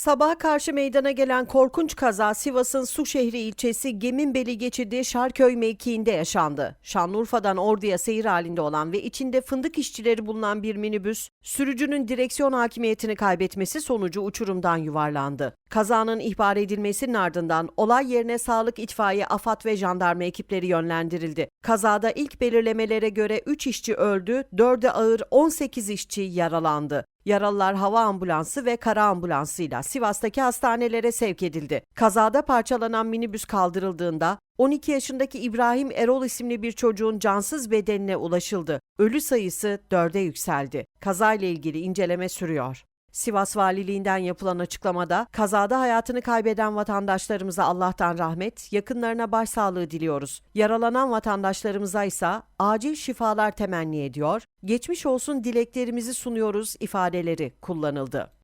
Sabaha karşı meydana gelen korkunç kaza Sivas'ın Suşehri ilçesi Geminbeli geçidi Şarköy mevkiinde yaşandı. Şanlıurfa'dan Ordu'ya seyir halinde olan ve içinde fındık işçileri bulunan bir minibüs, sürücünün direksiyon hakimiyetini kaybetmesi sonucu uçurumdan yuvarlandı. Kazanın ihbar edilmesinin ardından olay yerine sağlık, itfaiye, AFAD ve jandarma ekipleri yönlendirildi. Kazada ilk belirlemelere göre 3 işçi öldü, 4'ü ağır 18 işçi yaralandı. Yaralılar hava ambulansı ve kara ambulansıyla Sivas'taki hastanelere sevk edildi. Kazada parçalanan minibüs kaldırıldığında 12 yaşındaki İbrahim Erol isimli bir çocuğun cansız bedenine ulaşıldı. Ölü sayısı 4'e yükseldi. Kazayla ilgili inceleme sürüyor. Sivas Valiliğinden yapılan açıklamada kazada hayatını kaybeden vatandaşlarımıza Allah'tan rahmet, yakınlarına başsağlığı diliyoruz. Yaralanan vatandaşlarımıza ise acil şifalar temenni ediyor, geçmiş olsun dileklerimizi sunuyoruz ifadeleri kullanıldı.